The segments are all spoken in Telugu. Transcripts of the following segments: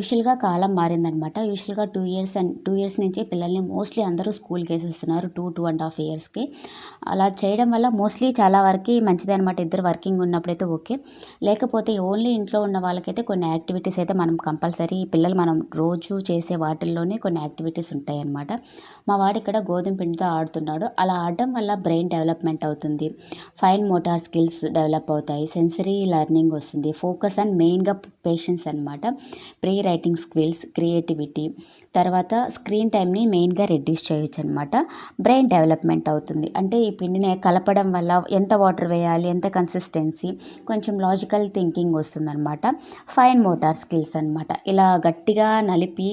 యూజువల్గా కాలం మారిందనమాట యూజువల్గా two years and two years నుంచి పిల్లల్ని మోస్ట్లీ అందరూ స్కూల్కి వేసేస్తున్నారు టూ టూ అండ్ హాఫ్ ఇయర్స్కి. అలా చేయడం వల్ల మోస్ట్లీ చాలా వరకు మంచిదే అనమాట ఇద్దరు వర్కింగ్ ఉన్నప్పుడైతే ఓకే. లేకపోతే ఓన్లీ ఇంట్లో ఉన్న వాళ్ళకైతే కొన్ని యాక్టివిటీస్ అయితే మనం కంపల్సరీ పిల్లలు మనం రోజు చేసే వాటిల్లోనే కొన్ని యాక్టివిటీస్ ఉంటాయి అన్నమాట మా వాడు ఇక్కడ గోధుమ పిండితో ఆడుతున్నాడు. అలా ఆడడం వల్ల బ్రెయిన్ డెవలప్మెంట్ అవుతుంది. ఫైన్ మోటార్ స్కిల్స్ డెవలప్ అవుతాయి. సెన్సరీ లెర్నింగ్ వస్తుంది. ఫోకస్ అండ్ మెయిన్గా పేషెన్స్ అనమాట ప్రీ రైటింగ్ స్కిల్స్ క్రియేటివిటీ తర్వాత స్క్రీన్ టైంని మెయిన్గా రెడ్యూస్ చేయొచ్చు అనమాట బ్రెయిన్ డెవలప్మెంట్ అవుతుంది. అంటే ఈ పిండిని కలపడం వల్ల ఎంత వాటర్ వేయాలి ఎంత కన్సిస్టెన్సీ కొంచెం లాజికల్ థింకింగ్ వస్తుందన్నమాట. ఫైన్ మోటార్ స్కిల్స్ అనమాట ఇలా గట్టిగా నలిపి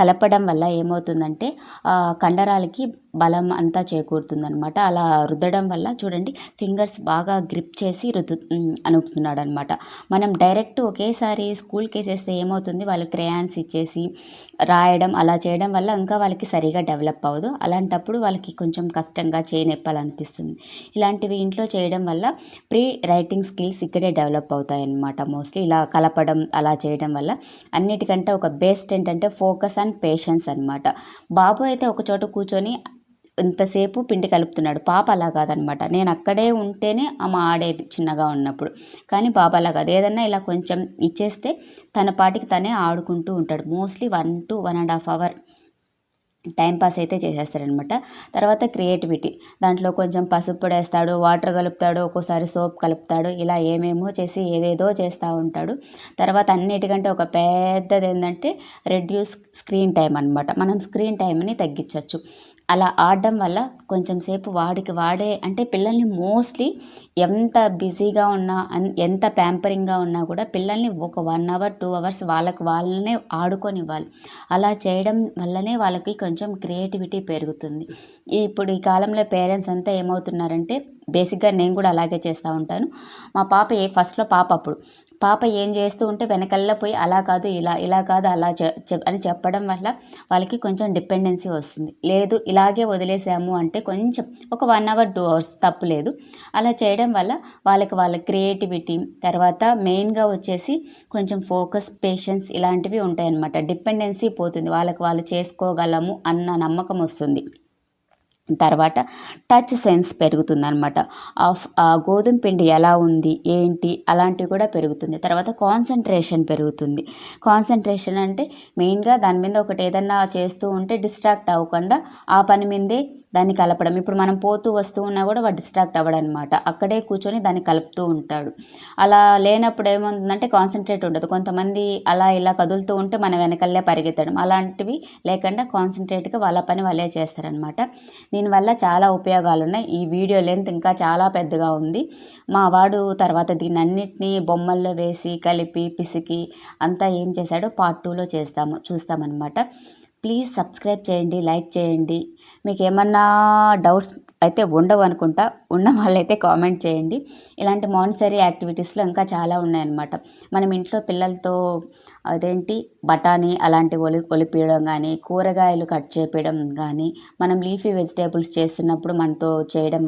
కలపడం వల్ల ఏమవుతుందంటే కండరాలకి బలం అంతా చేకూరుతుందనమాట అలా రుద్దడం వల్ల చూడండి ఫింగర్స్ బాగా గ్రిప్ చేసి రుద్దు అనుపుతున్నాడు అనమాట మనం డైరెక్ట్ ఒకేసారి స్కూల్కి వేసేస్తే ఏమవుతుంది? వాళ్ళు క్రేయాన్స్ ఇచ్చేసి రాయడం అలా చేయడం వల్ల ఇంకా వాళ్ళకి సరిగా డెవలప్ అవ్వదు. అలాంటప్పుడు వాళ్ళకి కొంచెం కష్టంగా చేయనెప్పాలనిపిస్తుంది. ఇలాంటివి ఇంట్లో చేయడం వల్ల ప్రీ రైటింగ్ స్కిల్స్ ఇక్కడే డెవలప్ అవుతాయి అన్నమాట మోస్ట్లీ. ఇలా కలపడం అలా చేయడం వల్ల అన్నిటికంటే ఒక బెస్ట్ ఏంటంటే ఫోకస్ అండ్ పేషెన్స్ అనమాట బాబు అయితే ఒక చోట కూర్చొని ఇంతసేపు పిండి కలుపుతున్నాడు. పాప అలా కాదనమాట. నేను అక్కడే ఉంటేనే ఆమె ఆడేది చిన్నగా ఉన్నప్పుడు. కానీ పాప అలా కాదు. ఏదన్నా ఇలా కొంచెం ఇచ్చేస్తే తన పాటికి తనే ఆడుకుంటూ ఉంటాడు. Mostly one to one and half hour timepass అయితే చేసేస్తారనమాట. తర్వాత క్రియేటివిటీ. దాంట్లో కొంచెం పసుపు పొడి వేస్తాడు వాటర్ కలుపుతాడు ఒక్కోసారి సోప్ కలుపుతాడు ఇలా ఏమేమో చేసి ఏదేదో చేస్తూ ఉంటాడు. తర్వాత అన్నిటికంటే ఒక పెద్దది ఏంటంటే రెడ్యూస్ స్క్రీన్ టైం అనమాట మనం స్క్రీన్ టైంని తగ్గించవచ్చు అలా ఆడడం వల్ల కొంచెం సేపు వాడికి వాడే అంటే పిల్లల్ని మోస్ట్లీ ఎంత బిజీగా ఉన్నా ఎంత ప్యాంపరింగ్గా ఉన్నా కూడా పిల్లల్ని ఒక వన్ అవర్ టూ అవర్స్ వాళ్ళకి వాళ్ళనే ఆడుకొని ఇవ్వాలి అలా చేయడం వల్లనే వాళ్ళకి కొంచెం క్రియేటివిటీ పెరుగుతుంది. ఇప్పుడు ఈ కాలంలో పేరెంట్స్ అంతా ఏమవుతున్నారంటే బేసిక్గా నేను కూడా అలాగే చేస్తూ ఉంటాను. మా పాప ఏ ఫస్ట్లో పాప అప్పుడు. పాప ఏం చేస్తూ ఉంటే వెనకల్లా పోయి అలా కాదు ఇలా ఇలా కాదు అలా అని చెప్పడం వల్ల వాళ్ళకి కొంచెం డిపెండెన్సీ వస్తుంది. లేదు ఇలాగే వదిలేసాము అంటే కొంచెం ఒక వన్ అవర్ టూ అవర్స్ తప్పులేదు అలా చేయడం వల్ల వాళ్ళకి వాళ్ళ క్రియేటివిటీ తర్వాత మెయిన్గా వచ్చేసి కొంచెం ఫోకస్ పేషెన్స్ ఇలాంటివి ఉంటాయన్నమాట. డిపెండెన్సీ పోతుంది. వాళ్ళకి వాళ్ళు చేసుకోగలము అన్న నమ్మకం వస్తుంది. తర్వాత టచ్ సెన్స్ పెరుగుతుందనమాట ఆఫ్ ఆ గోధుమ పిండి ఎలా ఉంది ఏంటి అలాంటివి కూడా పెరుగుతుంది. తర్వాత కాన్సన్ట్రేషన్ పెరుగుతుంది. కాన్సన్ట్రేషన్ అంటే మెయిన్గా దాని మీద ఒకటి ఏదన్నా చేస్తూ ఉంటే డిస్ట్రాక్ట్ అవ్వకుండా ఆ పని మీదే దాన్ని కలపడం. ఇప్పుడు మనం పోతూ వస్తూ ఉన్నా కూడా వాడు డిస్ట్రాక్ట్ అవ్వడనమాట అక్కడే కూర్చొని దాన్ని కలుపుతూ ఉంటాడు. అలా లేనప్పుడు ఏమవుతుందంటే కాన్సన్ట్రేట్ ఉండదు. కొంతమంది అలా ఇలా కదులుతూ ఉంటే మన వెనకల్లే పరిగెత్తడం. అలాంటివి లేకుండా కాన్సన్ట్రేట్గా వాళ్ళ పని వాళ్ళే చేస్తారనమాట దీనివల్ల చాలా ఉపయోగాలు ఉన్నాయి ఈ వీడియో లెంత్ ఇంకా చాలా పెద్దగా ఉంది. మా వాడు తర్వాత దీన్ని అన్నిటినీ బొమ్మల్లో వేసి కలిపి పిసికి అంతా ఏం చేశాడో పార్ట్ టూలో చేస్తాము చూస్తామన్నమాట. ప్లీజ్ సబ్స్క్రైబ్ చేయండి లైక్ చేయండి. మీకు ఏమన్నా డౌట్స్ అయితే ఉండవు అనుకుంటా ఉన్న వాళ్ళైతే కామెంట్ చేయండి. ఇలాంటి మానిసరీ యాక్టివిటీస్లో ఇంకా చాలా ఉన్నాయన్నమాట. మనం ఇంట్లో పిల్లలతో అదేంటి బఠానీ అలాంటి ఒలి ఒలిపియడం కానీ కూరగాయలు కట్ చేపించడం కానీ మనం లీఫీ వెజిటేబుల్స్ చేస్తున్నప్పుడు మనతో చేయడం